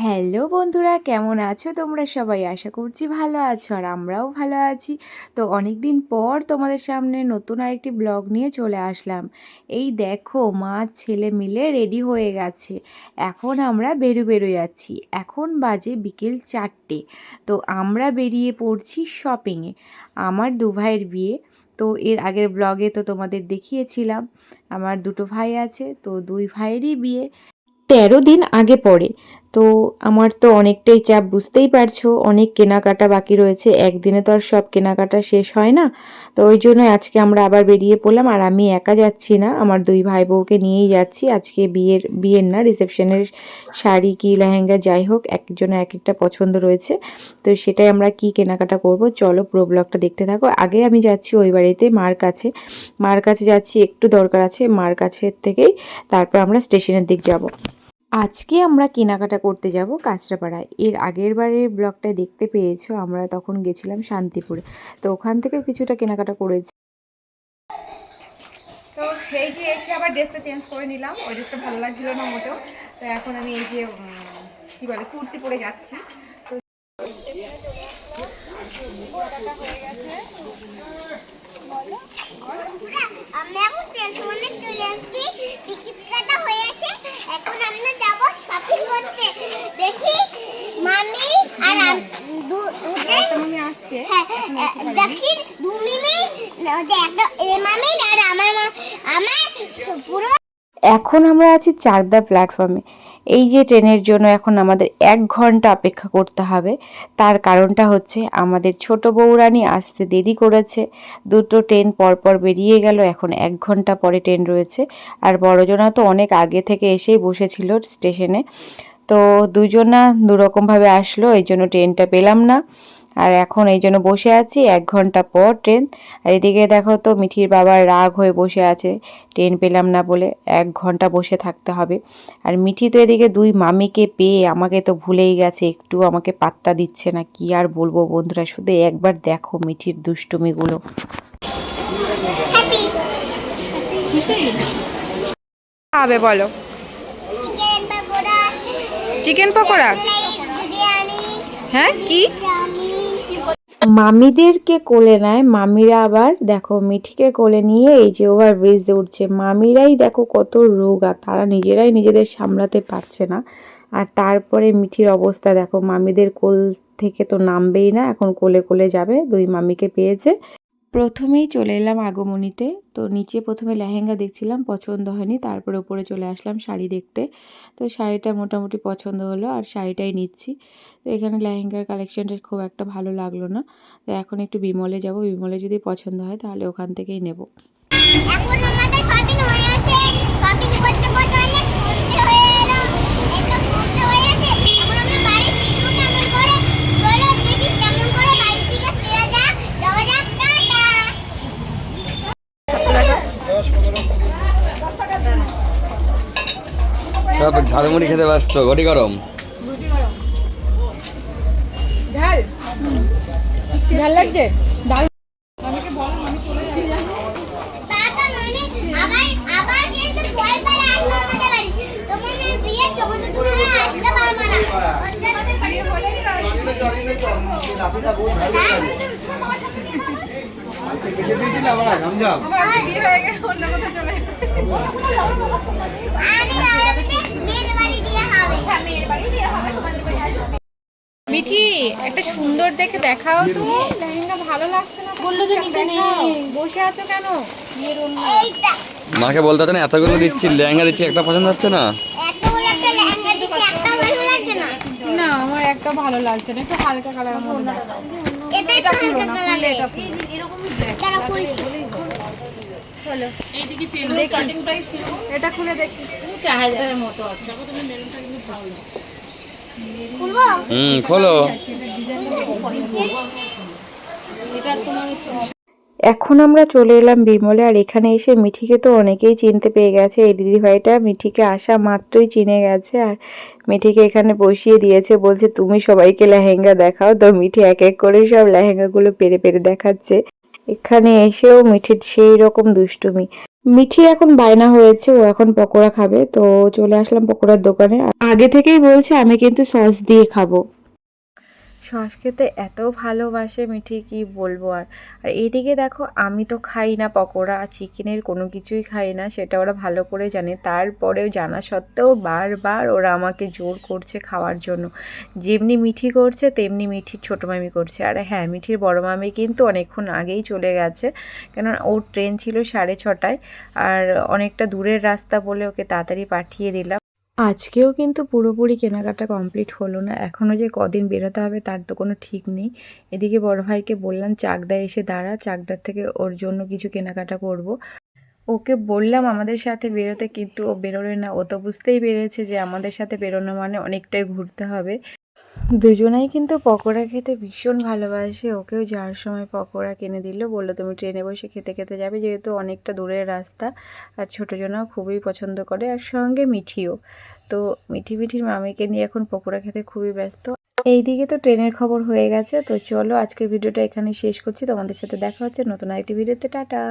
Hello বন্ধুরা, কেমন আছো তোমরা সবাই? আশা করছি ভালো আছো আর আমরাও ভালো আছি। তো অনেক দিন পর তোমাদের সামনে নতুন আরেকটি ব্লগ নিয়ে চলে আসলাম। এই দেখো, মা ছেলে মিলে রেডি হয়ে গেছে। এখন আমরা বেরো বেরো যাচ্ছি। এখন বাজে বিকেল চারটে। তো আমরা বেরিয়ে পড়ছি শপিংয়ে আমার দু ভাইয়ের বিয়ে। তো এর আগের ব্লগে তো তোমাদের দেখিয়েছিলাম। আমার দুটো ভাই আছে, তো দুই ভাইয়েরই বিয়ে। তেরো দিন আগে পড়ে। তো আমার তো অনেকটাই চাপ, বুঝতেই পারছ। অনেক কেনাকাটা বাকি রয়েছে। একদিনে তো আর সব কেনাকাটা শেষ হয় না। তো ওই জন্য আজকে আমরা আবার বেরিয়ে পড়লাম। আর আমি একা যাচ্ছি না। আমার দুই ভাই বউকে নিয়েই যাচ্ছি। আজকে বিয়ের বিয়ের না, রিসেপশনের শাড়ি কি লেহেঙ্গা, যাই হোক, একজনের এক একটা পছন্দ রয়েছে। তো সেটাই আমরা কি কেনাকাটা করব? চলো পুরো ব্লগটা দেখতে থাকো। আগে আমি যাচ্ছি ওই বাড়িতে মার কাছে। মার কাছে যাচ্ছি, একটু দরকার আছে, মার কাছের থেকেই তারপর আমরা স্টেশনের দিক যাব। আজকে আমরা কেনাকাটা করতে যাব কাঁচরাপাড়ায়। এর আগের বারের ব্লগটা দেখতে পেয়েছ, আমরা তখন গেছিলাম শান্তিপুরে। তো ওখান থেকে কিছুটা কেনাকাটা করেছি। তো এই যে এসে আবার ড্রেসটা চেঞ্জ করে নিলাম। ওই ড্রেসটা ভালো লাগছিল না মোটেও। তো এখন আমি এই যে কী বলে, কুর্তি পরে যাচ্ছি তো আমরা এখন স্টেশনে চলে আসছি টিকিট কাটা হয়েছে এখন আমরা যাব শপিং করতে দেখি মামি আর আম- দু- ওদের একটা মামি আসছে। হ্যাঁ দু মিমি ওদের একটা এ মামি আর আমার মা- আমার পুরো এখন আমরা আছি চাকদা প্ল্যাটফর্মে এই যে ট্রেনের জন্য এখন আমাদের এক ঘণ্টা অপেক্ষা করতে হবে। তার কারণটা হচ্ছে আমাদের ছোট বৌরানি আসতে দেরি করেছে। দুটো ট্রেন পরপর বেরিয়ে গেল এখন এক ঘণ্টা পরে ট্রেন রয়েছে। আর বড়জনা তো অনেক আগে থেকে এসেই বসেছিল স্টেশনে। তো দুজনা দুরকমভাবে আসলো এই জন্য ট্রেনটা পেলাম না। আর এখন এই জন্য বসে আছি এক ঘণ্টা পর ট্রেন। আর এদিকে দেখো তো মিঠির বাবার রাগ হয়ে বসে আছে ট্রেন পেলাম না বলে এক ঘণ্টা বসে থাকতে হবে। আর মিঠি তো এদিকে দুই মামিকে পেয়ে আমাকে তো ভুলেই গেছে একটু আমাকে পাত্তা দিচ্ছে না কি আর বলব বন্ধুরা শুধু একবার দেখো মিঠির দুষ্টুমিগুলো। হ্যাপি খাবে বলো। চিকেন পকোড়া? হ্যাঁ কি? মামিদেরকে কোলে নেয় মামিরা আবার দেখো মিঠিকে কোলে নিয়ে এই যে ওভার ব্রিজে উঠছে। মামিরাই দেখো কত রোগা তারা নিজেরাই নিজেদের সামলাতে পারছে না। আর তারপরে মিঠির অবস্থা দেখো মামিদের কোল থেকে তো নামবেই না এখন কোলে কোলে যাবে দুই মামিকে পেয়েছে। প্রথমেই চলে এলাম আগমনীতে। তো নিচে প্রথমে লেহেঙ্গা দেখছিলাম, পছন্দ হয়নি। তারপরে উপরে চলে আসলাম শাড়ি দেখতে। তো শাড়িটা মোটামুটি পছন্দ হলো আর শাড়িটাই নিচ্ছি। তো এখানে লেহেঙ্গার কালেকশানটা খুব একটা ভালো লাগল না। তো এখন একটু বিমলে যাব। বিমলে যদি পছন্দ হয় তাহলে ওখান থেকেই নেব। এখন আমাদের হয়ে আছে করতে সব ঝালমুড়ি খেতে ব্যস্ত গটি গরম। ঝাল? ঝাল লাগছে? আমি ভাবছি মেয়ের বাড়ি বিয়ে হবে হ্যাঁ, মিঠি একটা সুন্দর দেখে দেখাও তো। লেহেঙ্গা ভালো লাগছে না। বলল যে নিতে নেই। বসে আছো কেন? বিয়ের অন্য। মাকে বলতে না এতগুলো দিচ্ছি লেহেঙ্গা দিচ্ছি একটা পছন্দ হচ্ছে না? একটা লেহেঙ্গা দিতে একটা ভালো লাগছে না। না আমার একটা ভালো লাগছে না একটু হালকা কালার মধ্যে। এটা এটা না কালার খুলে এটা খুলো। তারা খুলছে চলো দেখি এটা খুলে দেখি খুলবো? হুম খোলো। এখন আমরা চলে এলাম বিমলে আর এখানে এসে মিঠিকে তো অনেকেই চিনতে পেয়ে গেছে। এই দিদিভাইটা মিঠিকে আসা মাত্রই চিনে গেছে আর মিঠিকে এখানে বসিয়ে দিয়েছে। বলছে তুমি সবাইকে লেহেঙ্গা দেখাও। তো মিঠি এক এক করে সব লেহেঙ্গাগুলো পেরে পেরে দেখাচ্ছে। এখানে এসেও মিঠির সেই রকম দুষ্টুমি। মিঠি এখন বায়না হয়েছে, ও এখন পকোড়া খাবে। তো চলে আসলাম পকোড়ার দোকানে। আগে থেকেই বলছে, আমি কিন্তু সস দিয়ে খাব। সস খেতে এত ভালোবাসে মিঠি, কি বলব আর? আর এদিকে দেখো, আমি তো খাই না পকোড়া আর চিকেনের কোনো কিছুই খাই না, সেটা ওরা ভালো করে জানে। তারপরেও জানা সত্ত্বেও বারবার ওরা আমাকে জোর করছে খাওয়ার জন্য। যেমনি মিঠি করছে, তেমনি মিঠির ছোটো মামি করছে। আর হ্যাঁ মিঠির বড় মামি কিন্তু অনেকক্ষণ আগেই চলে গেছে। কেন ওর ট্রেন ছিল সাড়ে ছটায়, আর অনেকটা দূরের রাস্তা বলে ওকে তাড়াতাড়ি পাঠিয়ে দিলাম। আজকেও কিন্তু পুরোপুরি কেনাকাটা কমপ্লিট হলো না। এখনও যে কদিন বেরোতে হবে তার তো কোনো ঠিক নেই। এদিকে বড় ভাইকে বললাম চাকদা এসে দাঁড়া, চাকদার থেকে ওর জন্য কিছু কেনাকাটা করব। ওকে বললাম, আমাদের সাথে বেরোতে কিন্তু ও বেরোলে না। ও তো বুঝতেই পেরেছে যে আমাদের সাথে বেরোনো মানে অনেকটাই ঘুরতে হবে। দুজনেই কিন্তু পকোড়া খেতে ভীষণ ভালোবাসে। ওকেও যাওয়ার সময় পকোড়া কিনে দিল। বলল, তুমি ট্রেনে বসে খেতে খেতে যাবে, যেহেতু অনেকটা দূরের রাস্তা। আর ছোটো জনাও খুবই পছন্দ করে, আর সঙ্গে মিঠিও। তো মিঠি মিঠির মামিকে নিয়ে এখন পকোড়া খেতে খুবই ব্যস্ত। এইদিকে তো ট্রেনের খবর হয়ে গেছে। তো চলো, আজকের ভিডিওটা এখানে শেষ করছি। তোমাদের সাথে দেখা হচ্ছে নতুন আরেকটি ভিডিওতে। টাটা!